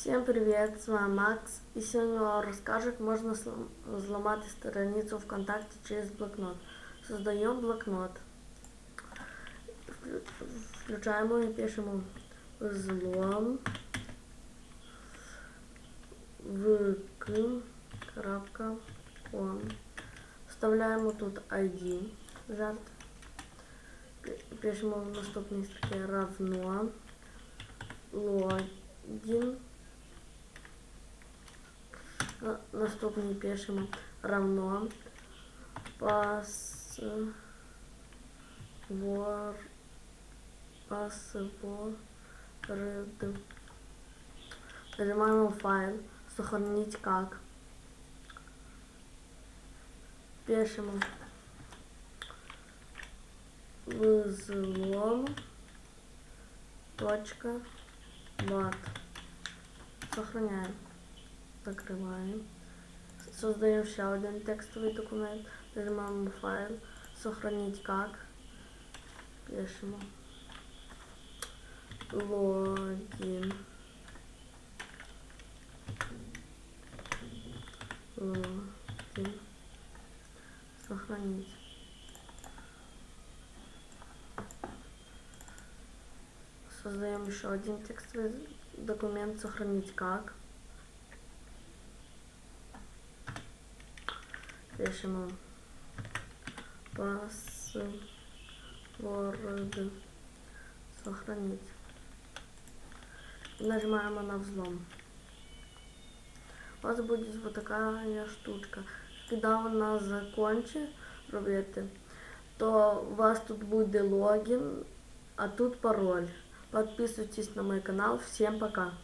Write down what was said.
Всем привет, с вами Макс. И сегодня вам расскажу, как можно взломать страницу ВКонтакте через блокнот. Создаем блокнот. Вклю- Включаем его и пишем взлом vk.com. Вставляем вот тут ID жертв. Пи- Пишем в наступной строке равно логин. На- Наступний пишемо равно паспорт паспорт Нажимаем файл, сохранить как. Пишемо взлом точка бат. Сохраняем. Закрываем. Создаем еще один текстовый документ. Нажимаем файл. Сохранить как. Пишем. Логин. Логин. Сохранить. Создаем еще один текстовый документ. Сохранить как. Пишем паспорт. Сохранить. Нажимаем на взлом. У вас будет вот такая штучка. Когда вона закончить робити, то у вас тут буде логин, а тут пароль. Подписывайтесь на мой канал. Всем пока.